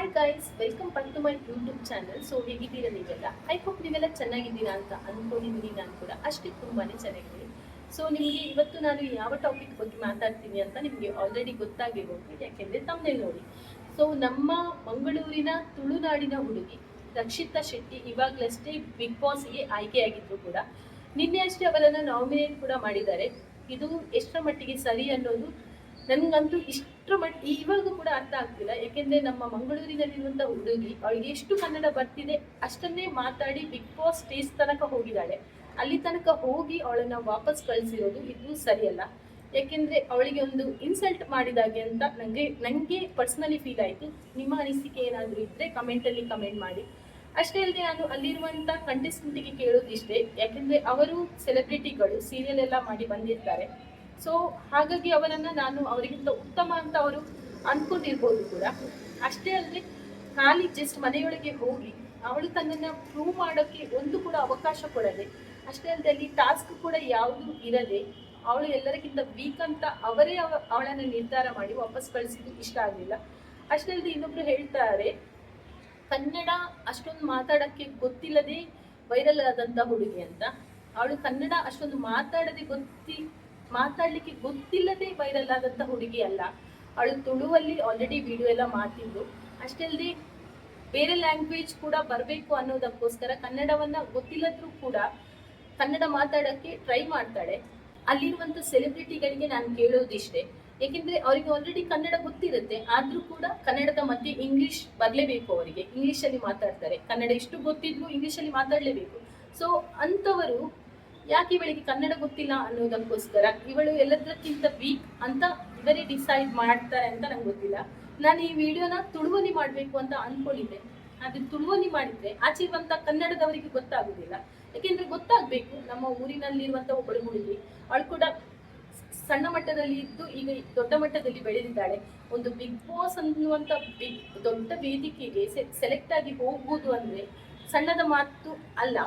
Hi guys welcome back to my YouTube channel so ಹೇಗಿದ್ದೀರಾ ನೀವೆಲ್ಲ? I hope ನೀವೆಲ್ಲ ಚೆನ್ನಾಗಿದ್ದೀರಾ ಅಂತ ಅಂದ್ಕೊಂಡಿದ್ದೀನಿ ನಾನು ಕೂಡ. ಅಷ್ಟೇ ತುಂಬಾ ಚೆನ್ನಾಗಿದ್ದೀನಿ ಸೊ ನಿಮಗೆ ಇವತ್ತು ನಾನು ಯಾವ ಟಾಪಿಕ್ ಬಗ್ಗೆ ಮಾತಾಡ್ತೀನಿ ಅಂತ ನಿಮಗೆ ಆಲ್ರೆಡಿ ಗೊತ್ತಾಗಿರ್ಬೋದು ಯಾಕೆಂದರೆ ತಮ್ಮನೇ ನೋಡಿ. ಸೊ ನಮ್ಮ ಮಂಗಳೂರಿನ ತುಳುನಾಡಿನ ಹುಡುಗಿ ರಕ್ಷಿತಾ ಶೆಟ್ಟಿ ಇವಾಗಲಷ್ಟೇ ಬಿಗ್ ಬಾಸ್ಗೆ ಆಯ್ಕೆಯಾಗಿದ್ರು ಕೂಡ. ನಿನ್ನೆ ಅಷ್ಟೇ ಅವರನ್ನು ನಾಮಿನೇಟ್ ಕೂಡ ಮಾಡಿದ್ದಾರೆ. ಇದು ಎಷ್ಟರ ಮಟ್ಟಿಗೆ ಸರಿ ಅನ್ನೋದು ನನಗಂತೂ ಇಷ್ಟರ ಮಟ್ಟ ಇವಾಗ ಕೂಡ ಅರ್ಥ ಆಗ್ತಿಲ್ಲ. ಯಾಕೆಂದ್ರೆ ನಮ್ಮ ಮಂಗಳೂರಿನಲ್ಲಿರುವಂತ ಹುಡುಗಿ, ಅವಳಿಗೆ ಎಷ್ಟು ಕನ್ನಡ ಬರ್ತಿದೆ ಅಷ್ಟನ್ನೇ ಮಾತಾಡಿ ಬಿಗ್ ಬಾಸ್ ಸ್ಟೇಜ್ ತನಕ ಹೋಗಿದ್ದಾಳೆ. ಅಲ್ಲಿ ತನಕ ಹೋಗಿ ಅವಳನ್ನ ವಾಪಸ್ ಕಳಿಸಿರೋದು ಇದು ಸರಿಯಲ್ಲ. ಯಾಕೆಂದ್ರೆ ಅವಳಿಗೆ ಒಂದು ಇನ್ಸಲ್ಟ್ ಮಾಡಿದಾಗೆ ಅಂತ ನಂಗೆ ನಂಗೆ ಪರ್ಸನಲಿ ಫೀಲ್ ಆಯ್ತು. ನಿಮ್ಮ ಅನಿಸಿಕೆ ಏನಾದರೂ ಇದ್ರೆ ಕಮೆಂಟ್ ಅಲ್ಲಿ ಕಮೆಂಟ್ ಮಾಡಿ. ಅಷ್ಟೇ ಅಲ್ಲದೆ ನಾನು ಅಲ್ಲಿರುವಂತ ಕಂಟೆಸ್ಟೆಂಟ್ಗೆ ಕೇಳೋದು ಇಷ್ಟೇ ಯಾಕೆಂದ್ರೆ ಅವರು ಸೆಲೆಬ್ರಿಟಿಗಳು ಸೀರಿಯಲ್ ಎಲ್ಲ ಮಾಡಿ ಬಂದಿರ್ತಾರೆ. ಸೊ ಹಾಗಾಗಿ ಅವರನ್ನ ನಾನು ಅವರಿಗಿಂತ ಉತ್ತಮ ಅಂತ ಅವರು ಅನ್ಕೊಂಡಿರ್ಬೋದು ಕೂಡ. ಅಷ್ಟೇ ಅಲ್ಲದೆ, ಖಾಲಿ ಜಸ್ಟ್ ಮನೆಯೊಳಗೆ ಹೋಗಿ ಅವಳು ತನ್ನನ್ನ ಪ್ರೂವ್ ಮಾಡೋಕ್ಕೆ ಒಂದು ಕೂಡ ಅವಕಾಶ ಕೊಡದೆ, ಅಷ್ಟೇ ಅಲ್ಲದೆ ಅಲ್ಲಿ ಟಾಸ್ಕ್ ಕೂಡ ಯಾವುದು ಇರದೆ, ಅವಳು ಎಲ್ಲರಿಗಿಂತ ವೀಕ್ ಅಂತ ಅವರೇ ಅವಳನ್ನು ನಿರ್ಧಾರ ಮಾಡಿ ವಾಪಸ್ ಕಳಿಸಿದ್ದು ಇಷ್ಟ ಆಗಲಿಲ್ಲ. ಅಷ್ಟೇ ಅಲ್ಲದೆ ಇನ್ನೊಬ್ರು ಹೇಳ್ತಾರೆ, ಕನ್ನಡ ಅಷ್ಟೊಂದು ಮಾತಾಡೋಕ್ಕೆ ಗೊತ್ತಿಲ್ಲದೆ ವೈರಲ್ ಆದಂತ ಹುಡುಗಿ ಅಂತ. ಅವಳು ಕನ್ನಡ ಅಷ್ಟೊಂದು ಮಾತಾಡದೆ ಗೊತ್ತಿ ಮಾತಾಡ್ಲಿಕ್ಕೆ ಗೊತ್ತಿಲ್ಲದೆ ವೈರಲ್ ಆದಂತ ಹುಡುಗಿ ಅಲ್ಲ. ಅವಳು ತುಳುವಲ್ಲಿ ಆಲ್ರೆಡಿ ವಿಡಿಯೋ ಎಲ್ಲ ಮಾಡ್ತಿದ್ರು ಅಷ್ಟೇ ಬೇರೆ ಲ್ಯಾಂಗ್ವೇಜ್ ಕೂಡ ಬರಬೇಕು ಅನ್ನೋದಕ್ಕೋಸ್ಕರ ಕನ್ನಡವನ್ನ ಗೊತ್ತಿಲ್ಲದ್ರೂ ಕೂಡ ಕನ್ನಡ ಮಾತಾಡಕ್ಕೆ ಟ್ರೈ ಮಾಡ್ತಾಳೆ. ಅಲ್ಲಿರುವಂತ ಸೆಲೆಬ್ರಿಟಿಗಳಿಗೆ ನಾನು ಕೇಳೋದಿಷ್ಟೇ. ಏಕೆಂದ್ರೆ ಅವರಿಗೆ ಆಲ್ರೆಡಿ ಕನ್ನಡ ಗೊತ್ತಿರುತ್ತೆ. ಆದ್ರೂ ಕೂಡ ಕನ್ನಡದ ಮಧ್ಯೆ ಇಂಗ್ಲಿಷ್ ಬರಲೇಬೇಕು ಅವರಿಗೆ. ಇಂಗ್ಲಿಷ್ ಅಲ್ಲಿ ಮಾತಾಡ್ತಾರೆ. ಕನ್ನಡ ಎಷ್ಟು ಗೊತ್ತಿದ್ರು ಅಲ್ಲಿ ಮಾತಾಡಲೇಬೇಕು. ಸೊ ಅಂತವರು ಯಾಕೆ ಇವಳಿಗೆ ಕನ್ನಡ ಗೊತ್ತಿಲ್ಲ ಅನ್ನೋದಕ್ಕೋಸ್ಕರ ಇವಳು ಎಲ್ಲದಕ್ಕಿಂತ ವೀಕ್ ಅಂತ ಇವರೇ ಡಿಸೈಡ್ ಮಾಡ್ತಾರೆ ಅಂತ ನಂಗೆ ಗೊತ್ತಿಲ್ಲ. ನಾನು ಈ ವಿಡಿಯೋನ ತುಳುವಲ್ಲಿ ಮಾಡಬೇಕು ಅಂತ ಅನ್ಕೊಂಡಿದ್ದೆ. ಅದು ತುಳುವಲ್ಲಿ ಮಾಡಿದ್ರೆ ಆಚೆ ಇರುವಂತ ಕನ್ನಡದವರಿಗೆ ಗೊತ್ತಾಗುದಿಲ್ಲ. ಯಾಕೆಂದ್ರೆ ಗೊತ್ತಾಗ್ಬೇಕು, ನಮ್ಮ ಊರಿನಲ್ಲಿರುವಂತ ಒಬ್ಬಳು ಹುಡುಗಿ, ಅವಳು ಕೂಡ ಸಣ್ಣ ಮಟ್ಟದಲ್ಲಿ ಇದ್ದು ಈಗ ದೊಡ್ಡ ಮಟ್ಟದಲ್ಲಿ ಬೆಳೆದಿದ್ದಾಳೆ. ಒಂದು ಬಿಗ್ ಬಾಸ್ ಅನ್ನುವಂತ ಬಿಗ್ ದೊಡ್ಡ ವೇದಿಕೆಗೆ ಸೆಲೆಕ್ಟ್ ಆಗಿ ಹೋಗ್ಬೋದು ಅಂದ್ರೆ ಸಣ್ಣದ ಮಾತು ಅಲ್ಲ.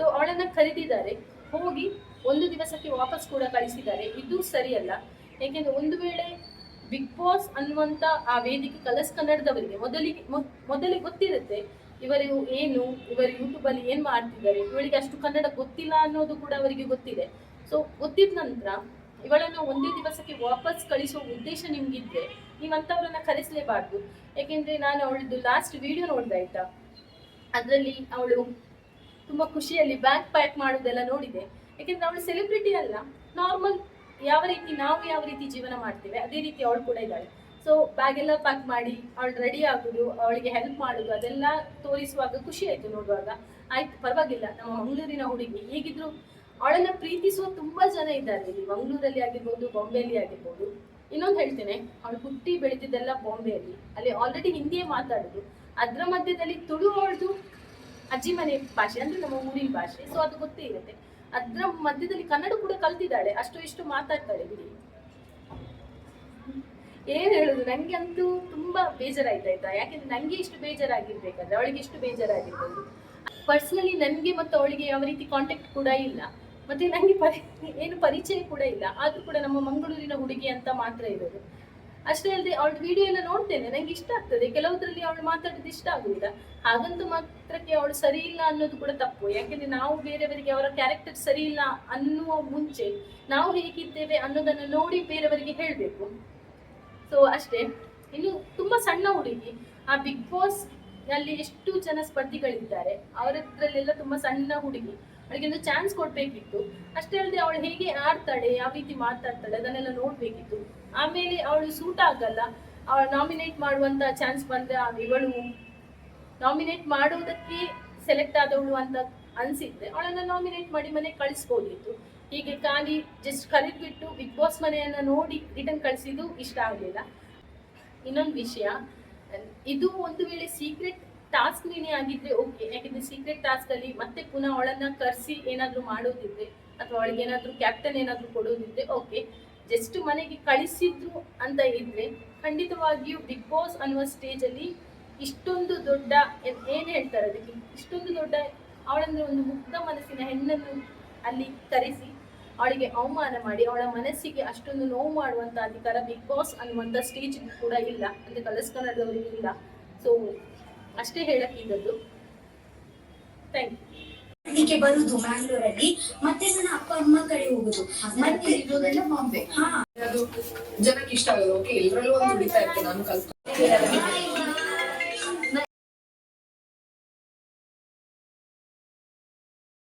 ಸೊ ಅವಳನ್ನ ಕರೆದಿದ್ದಾರೆ ಹೋಗಿ ಒಂದು ದಿವಸಕ್ಕೆ ವಾಪಸ್ ಕೂಡ ಕಳಿಸಿದ್ದಾರೆ. ಇದು ಸರಿಯಲ್ಲ. ಏಕೆಂದ್ರೆ ಒಂದು ವೇಳೆ ಬಿಗ್ ಬಾಸ್ ಅನ್ನುವಂಥ ಆ ವೇದಿಕೆ ಕಲಸ್ ಕನ್ನಡದವರಿಗೆ ಮೊದಲಿಗೆ ಮೊದಲಿಗೆ ಗೊತ್ತಿರುತ್ತೆ ಇವರು ಏನು, ಇವರು ಯೂಟ್ಯೂಬಲ್ಲಿ ಏನ್ ಮಾಡ್ತಿದ್ದಾರೆ ಇವಳಿಗೆ ಅಷ್ಟು ಕನ್ನಡ ಗೊತ್ತಿಲ್ಲ ಅನ್ನೋದು ಕೂಡ ಅವರಿಗೆ ಗೊತ್ತಿದೆ. ಸೊ ಗೊತ್ತಿದ ನಂತರ ಇವಳನ್ನ ಒಂದೇ ದಿವಸಕ್ಕೆ ವಾಪಸ್ ಕಳಿಸುವ ಉದ್ದೇಶ ನಿಮ್ಗಿದ್ರೆ ಅಂಥವ್ರನ್ನ ಕರೆಸಲೇಬಾರ್ದು. ಯಾಕೆಂದ್ರೆ ನಾನು ಅವಳದ್ದು ಲಾಸ್ಟ್ ವಿಡಿಯೋ ನೋಡ್ದೆ ಆಯ್ತಾ? ಅದರಲ್ಲಿ ಅವಳು ತುಂಬಾ ಖುಷಿಯಲ್ಲಿ ಬ್ಯಾಗ್ ಪ್ಯಾಕ್ ಮಾಡೋದೆಲ್ಲ ನೋಡಿದೆ. ಯಾಕೆಂದ್ರೆ ಅವಳು ಸೆಲೆಬ್ರಿಟಿ ಅಲ್ಲ ನಾರ್ಮಲ್ ಯಾವ ರೀತಿ ನಾವು ಯಾವ ರೀತಿ ಜೀವನ ಮಾಡ್ತೇವೆ, ಅದೇ ರೀತಿ ಅವಳು ಕೂಡ ಇದ್ದಾಳೆ. ಸೊ ಬ್ಯಾಗ್ ಎಲ್ಲ ಪ್ಯಾಕ್ ಮಾಡಿ, ಅವಳು ರೆಡಿ ಆಗೋದು, ಅವಳಿಗೆ ಹೆಲ್ಪ್ ಮಾಡೋದು, ಅದೆಲ್ಲ ತೋರಿಸುವಾಗ ಖುಷಿ ಆಯ್ತು ನೋಡುವಾಗ. ಆಯ್ತು, ಪರವಾಗಿಲ್ಲ, ನಮ್ಮ ಮಂಗಳೂರಿನ ಹುಡುಗಿ ಹೇಗಿದ್ರು, ಅವಳನ್ನ ಪ್ರೀತಿಸುವ ತುಂಬಾ ಜನ ಇದ್ದಾರೆ. ಇಲ್ಲಿ ಮಂಗಳೂರಲ್ಲಿ ಆಗಿರ್ಬೋದು, ಬಾಂಬೆಯಲ್ಲಿ ಆಗಿರ್ಬೋದು. ಇನ್ನೊಂದು ಹೇಳ್ತೇನೆ, ಅವಳು ಹುಟ್ಟಿ ಬೆಳೆದಿದ್ದೆಲ್ಲ ಬಾಂಬೆಯಲ್ಲಿ. ಅಲ್ಲಿ ಆಲ್ರೆಡಿ ಹಿಂದಿಯೇ ಮಾತಾಡೋದು. ಅದರ ಮಧ್ಯದಲ್ಲಿ ತುಳು ಅವಳದು ಅಜ್ಜಿ ಮನೆ ಭಾಷೆ, ಅಂದ್ರೆ ನಮ್ಮ ಊರಿನ ಭಾಷೆ. ಸೊ ಅದು ಗೊತ್ತೇ ಇರುತ್ತೆ. ಅದ್ರ ಮಧ್ಯದಲ್ಲಿ ಕನ್ನಡ ಕೂಡ ಕಲ್ತಿದ್ದಾಳೆ. ಅಷ್ಟು ಇಷ್ಟು ಮಾತಾಡ್ತಾಳೆ, ಬಿಡಿ. ಏನ್ ಹೇಳುದು? ನಂಗೆ ಅಂತೂ ತುಂಬಾ ಬೇಜಾರಾಯ್ತಾಯ್ತಾ? ಯಾಕೆಂದ್ರೆ ನಂಗೆ ಇಷ್ಟು ಬೇಜಾರಾಗಿರ್ಬೇಕಾದ್ರೆ, ಅವಳಿಗೆ ಇಷ್ಟು ಬೇಜಾರಾಗಿರ್ಬೋದು. ಪರ್ಸನಲಿ ನನಗೆ ಮತ್ತು ಅವಳಿಗೆ ಯಾವ ರೀತಿ ಕಾಂಟ್ಯಾಕ್ಟ್ ಕೂಡ ಇಲ್ಲ. ಮತ್ತೆ ನಂಗೆ ಪರಿ ಏನು ಪರಿಚಯ ಕೂಡ ಇಲ್ಲ. ಆದ್ರೂ ಕೂಡ ನಮ್ಮ ಮಂಗಳೂರಿನ ಹುಡುಗಿ ಅಂತ ಮಾತ್ರ ಇರೋದು. ಅಷ್ಟೇ ಅಲ್ಲದೆ ಅವಳ ವಿಡಿಯೋ ಎಲ್ಲ ನೋಡ್ತೇನೆ, ನಂಗೆ ಇಷ್ಟ ಆಗ್ತದೆ. ಕೆಲವುದ್ರಲ್ಲಿ ಅವಳು ಮಾತಾಡೋದು ಇಷ್ಟ ಆಗುದಿಲ್ಲ. ಹಾಗಂತ ಮಾತ್ರಕ್ಕೆ ಅವಳು ಸರಿ ಇಲ್ಲ ಅನ್ನೋದು ಕೂಡ ತಪ್ಪು. ಯಾಕೆಂದ್ರೆ ನಾವು ಬೇರೆಯವರಿಗೆ ಅವರ ಕ್ಯಾರೆಕ್ಟರ್ ಸರಿ ಇಲ್ಲ ಅನ್ನುವ ಮುಂಚೆ ನಾವು ಹೇಗಿದ್ದೇವೆ ಅನ್ನೋದನ್ನು ನೋಡಿ ಬೇರೆಯವರಿಗೆ ಹೇಳಬೇಕು. ಸೊ ಅಷ್ಟೇ. ಇನ್ನು ತುಂಬಾ ಸಣ್ಣ ಹುಡುಗಿ. ಆ ಬಿಗ್ ಬಾಸ್ನಲ್ಲಿ ಎಷ್ಟು ಜನ ಸ್ಪರ್ಧಿಗಳಿದ್ದಾರೆ? ಅವರದ್ರಲ್ಲೆಲ್ಲ ತುಂಬಾ ಸಣ್ಣ ಹುಡುಗಿ. ಅವಳಿಗೆ ಒಂದು ಚಾನ್ಸ್ ಕೊಡ್ಬೇಕಿತ್ತು. ಅಷ್ಟೇ ಅಲ್ಲದೆ ಅವಳು ಹೇಗೆ ಆಡ್ತಾಳೆ, ಯಾವ ರೀತಿ ಮಾತಾಡ್ತಾಳೆ ಅದನ್ನೆಲ್ಲ ನೋಡ್ಬೇಕಿತ್ತು. ಆಮೇಲೆ ಅವಳು ಸೂಟ್ ಆಗಲ್ಲ. ಅವಳು ನಾಮಿನೇಟ್ ಮಾಡುವಂತ ಚಾನ್ಸ್ ಬಂದ್ರೆ ಇವಳು ನಾಮಿನೇಟ್ ಮಾಡೋದಕ್ಕೆ ಸೆಲೆಕ್ಟ್ ಆದವಳು ಅಂತ ಅನ್ಸಿದ್ರೆ ಅವಳನ್ನ ನಾಮಿನೇಟ್ ಮಾಡಿ ಮನೆ ಕಳಿಸ್ಬೋದಿತ್ತು. ಹೀಗೆ ಖಾಲಿ ಜಸ್ಟ್ ಕರೆದ್ಬಿಟ್ಟು ಬಿಗ್ ಬಾಸ್ ಮನೆಯನ್ನ ನೋಡಿ ರಿಟರ್ನ್ ಕಳಿಸಿದ್ದು ಇಷ್ಟ ಆಗಲಿಲ್ಲ. ಇನ್ನೊಂದು ವಿಷಯ, ಇದು ಒಂದು ವೇಳೆ ಸೀಕ್ರೆಟ್ ಟಾಸ್ಕ್ ನೀನೇ ಆಗಿದ್ರೆ ಓಕೆ ಯಾಕಂದ್ರೆ ಸೀಕ್ರೆಟ್ ಟಾಸ್ಕ್ ಅಲ್ಲಿ ಮತ್ತೆ ಪುನಃ ಅವಳನ್ನ ಕರೆಸಿ ಏನಾದ್ರೂ ಮಾಡೋದಿದ್ರೆ ಅಥವಾ ಅವಳಿಗೆ ಏನಾದ್ರೂ ಕ್ಯಾಪ್ಟನ್ ಏನಾದ್ರೂ ಕೊಡೋದಿದ್ರೆ ಓಕೆ ಜಸ್ಟ್ ಮನೆಗೆ ಕಳಿಸಿದ್ರು ಅಂತ ಇದ್ರೆ ಖಂಡಿತವಾಗಿಯೂ ಬಿಗ್ ಬಾಸ್ ಅನ್ನುವ ಸ್ಟೇಜ್ ಅಲ್ಲಿ ಇಷ್ಟೊಂದು ದೊಡ್ಡ ಏನ್- ಹೇಳ್ತಾರೆ ಅದಕ್ಕೆ? ಇಷ್ಟೊಂದು ದೊಡ್ಡ ಅವಳಂದ್ರೆ ಒಂದು ಮುಕ್ತ ಮನಸ್ಸಿನ ಹೆಣ್ಣನ್ನು ಅಲ್ಲಿ ಕರೆಸಿ ಅವಳಿಗೆ ಅವಮಾನ ಮಾಡಿ ಅವಳ ಮನಸ್ಸಿಗೆ ಅಷ್ಟೊಂದು ನೋವು ಮಾಡುವಂತ ಅಧಿಕಾರ ಬಿಗ್ ಬಾಸ್ ಅನ್ನುವಂಥ ಸ್ಟೇಜ್ ಕೂಡ ಇಲ್ಲ. ಅಂದ್ರೆ ಕಲರ್ಸ್ ಕನ್ನಡದವರಿಗೆ ಇಲ್ಲ. ಸೊ ಅಷ್ಟೇ ಹೇಳಕ್ಕಿದ್ದದ್ದು ಥ್ಯಾಂಕ್ ಯು ಇದಕ್ಕೆ ಬರುದು ಮ್ಯಾಂಗ್ಳೂರಲ್ಲಿ ಮತ್ತೆ ನನ್ನ ಅಪ್ಪ ಅಮ್ಮ ಕಡೆ ಹೋಗುದು. ಮತ್ತೆ ಇರೋದೆಲ್ಲ ಬಾಂಬೆ. ಹಾ ಅದು ಜನಕ್ಕೆ ಇಷ್ಟ ಆಗೋದು. ಓಕೆ ಎಲ್ಲರಲ್ಲೂ ಒಂದು ಹಿಡಿತಾ ಇರ್ತದೆ ನಾನು ಕಲ್ತು.